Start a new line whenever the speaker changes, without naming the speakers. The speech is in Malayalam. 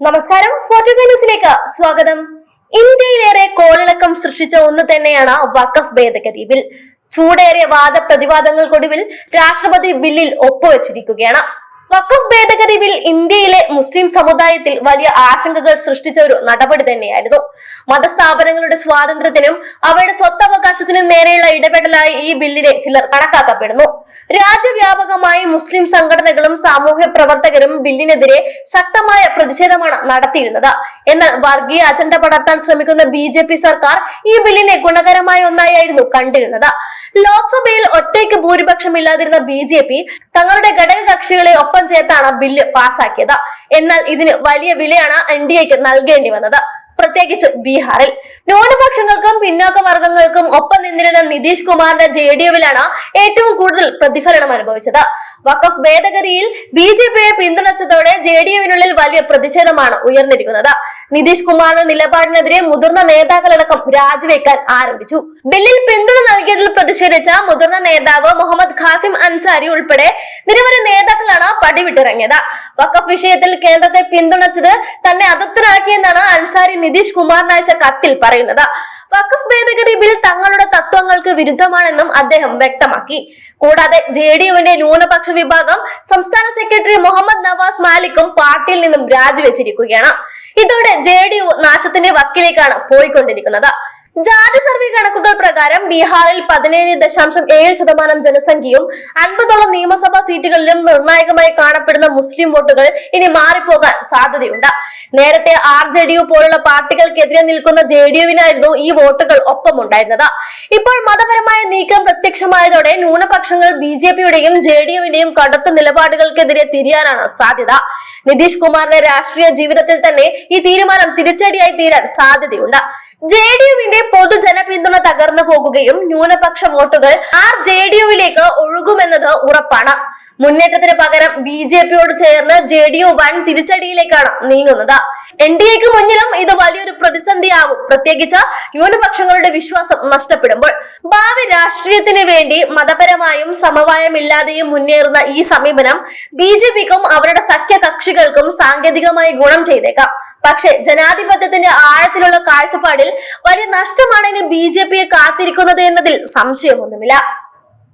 നമസ്കാരം ഫോർട്ടി ന്യൂസിലേക്ക് സ്വാഗതം. ഇന്ത്യയിലേറെ കോളിളക്കം സൃഷ്ടിച്ച ഒന്ന് തന്നെയാണ് വഖഫ് ഭേദഗതി ബിൽ ചൂടേറിയ വാദപ്രതിവാദങ്ങൾക്കൊടുവിൽ രാഷ്ട്രപതി ബില്ലിൽ ഒപ്പുവെച്ചിരിക്കുകയാണ്. വഖഫ് ഭേദഗതി ബിൽ ഇന്ത്യയിലെ മുസ്ലിം സമുദായത്തിൽ വലിയ ആശങ്കകൾ സൃഷ്ടിച്ച ഒരു നടപടി തന്നെയായിരുന്നു. മതസ്ഥാപനങ്ങളുടെ സ്വാതന്ത്ര്യത്തിനും അവയുടെ സ്വത്തവകാശത്തിനും നേരെയുള്ള ഇടപെടലായി ഈ ബില്ലിനെ ചിലർ കണക്കാക്കപ്പെടുന്നു. രാജ്യവ്യാപകമായി മുസ്ലിം സംഘടനകളും സാമൂഹ്യ പ്രവർത്തകരും ബില്ലിനെതിരെ ശക്തമായ പ്രതിഷേധമാണ് നടത്തിയിരുന്നത്. എന്നാൽ വർഗീയ അജണ്ട പടർത്താൻ ശ്രമിക്കുന്ന ബി ജെ പി സർക്കാർ ഈ ബില്ലിനെ ഗുണകരമായ ഒന്നായിരുന്നു കണ്ടിരുന്നത്. ലോക്സഭയിൽ ഒറ്റയ്ക്ക് ഭൂരിപക്ഷമില്ലാതിരുന്ന ബി ജെ പി തങ്ങളുടെ ഘടക കക്ഷികളെ ഒപ്പം ചേർത്താണ് ബില്ല് പാസാക്കിയത് എന്നാൽ ഇതിന് വലിയ വിലയാണ് എൻ ഡി എക്ക് നൽകേണ്ടി വന്നത്. പ്രത്യേകിച്ച് ബീഹാറിൽ. ന്യൂനപക്ഷങ്ങൾക്കും പിന്നോക്ക വർഗങ്ങൾക്കും ഒപ്പം നിന്നിരുന്ന നിതീഷ് കുമാറിന്റെ ജെ ഡി യുവിലാണ് ഏറ്റവും കൂടുതൽ പ്രതിഫലനം അനുഭവിച്ചത്. വഖഫ് ഭേദഗതിയിൽ ബി ജെ പിയെ പിന്തുണച്ചതോടെ ജെ ഡി യുവിനുള്ളിൽ വലിയ പ്രതിഷേധമാണ് ഉയർന്നിരിക്കുന്നത്. നിതീഷ് കുമാറിന്റെ നിലപാടിനെതിരെ മുതിർന്ന നേതാക്കളടക്കം രാജിവെക്കാൻ ആരംഭിച്ചു. ബില്ലിൽ പിന്തുണ നൽകിയതിൽ പ്രതിഷേധിച്ച മുതിർന്ന നേതാവ് മുഹമ്മദ് ഖാസിം അൻസാരി ഉൾപ്പെടെ നിരവധി നേതാക്കളാണ് പടിവിട്ടിറങ്ങിയത്. വഖഫ് വിഷയത്തിൽ കേന്ദ്രത്തെ പിന്തുണച്ചത് തന്നെ അതൃപ്തനാക്കിയെന്നാണ് അൻസാരി നിതീഷ് കുമാറിന് അയച്ച കത്തിൽ പറയുന്നത്. വഖഫ് ഭേദഗതി ബിൽ തങ്ങളുടെ തത്വങ്ങൾക്ക് വിരുദ്ധമാണെന്നും അദ്ദേഹം വ്യക്തമാക്കി. കൂടാതെ ജെ ഡി യുവിന്റെ ന്യൂനപക്ഷ വിഭാഗം സംസ്ഥാന സെക്രട്ടറി മുഹമ്മദ് നവാസ് മാലിക്കും പാർട്ടിയിൽ നിന്നും രാജിവെച്ചിരിക്കുകയാണ്. ഇതോടെ ജെ ഡി യു നാശത്തിന്റെ വക്കിലേക്കാണ് പോയിക്കൊണ്ടിരിക്കുന്നത്. ജാതി സർവേ കണക്കുകൾ പ്രകാരം ബീഹാറിൽ പതിനേഴ് ദശാംശം ഏഴ് ശതമാനം ജനസംഖ്യയും അൻപതോളം നിയമസഭാ സീറ്റുകളിലും നിർണായകമായി കാണപ്പെടുന്ന മുസ്ലിം വോട്ടുകൾ ഇനി മാറിപ്പോകാൻ സാധ്യതയുണ്ട്. നേരത്തെ ആർ ജെ പോലുള്ള പാർട്ടികൾക്കെതിരെ നിൽക്കുന്ന ജെ ഡി യുവിനായിരുന്നു ഈ വോട്ടുകൾ ഒപ്പമുണ്ടായിരുന്നത്. ഇപ്പോൾ മതപരമായ നീക്കം പ്രത്യക്ഷമായതോടെ ന്യൂനപക്ഷങ്ങൾ ബി ജെ പിയുടെയും ജെ ഡി യുവിന്റെയും കടുത്ത നിലപാടുകൾക്കെതിരെ തിരിയാനാണ് സാധ്യത. നിതീഷ് കുമാറിന്റെ രാഷ്ട്രീയ ജീവിതത്തിൽ തന്നെ ഈ തീരുമാനം തിരിച്ചടിയായി തീരാൻ സാധ്യതയുണ്ട്. ജെ ഡി യുവിന്റെ പൊതുജന പിന്തുണ തകർന്നു പോകുകയും ന്യൂനപക്ഷ വോട്ടുകൾ ആർ ജെ ഡി യുവിലേക്ക് ഒഴുകുമെന്നത് ഉറപ്പാണ്. മുന്നേറ്റത്തിന് പകരം ബി ജെ പിയോട് ചേർന്ന് ജെ ഡി യു വൻ തിരിച്ചടിയിലേക്കാണ് നീങ്ങുന്നത്. എൻ ഡി എക്ക് മുന്നിലും ഇത് വലിയൊരു പ്രതിസന്ധിയാകും പ്രത്യേകിച്ച് ന്യൂനപക്ഷങ്ങളുടെ വിശ്വാസം നഷ്ടപ്പെടുമ്പോൾ. ഭാവി രാഷ്ട്രീയത്തിന് വേണ്ടി മതപരമായും സമവായമില്ലാതെയും മുന്നേറുന്ന ഈ സമീപനം ബി ജെ പിക്കും അവരുടെ സഖ്യ കക്ഷികൾക്കും സാങ്കേതികമായി ഗുണം ചെയ്തേക്കാം. പക്ഷേ ജനാധിപത്യത്തിന്റെ ആഴത്തിലുള്ള കാഴ്ചപ്പാടിൽ വലിയ നഷ്ടമാണ് ഇനി ബി ജെ പിയെ കാത്തിരിക്കുന്നത് എന്നതിൽ സംശയമൊന്നുമില്ല.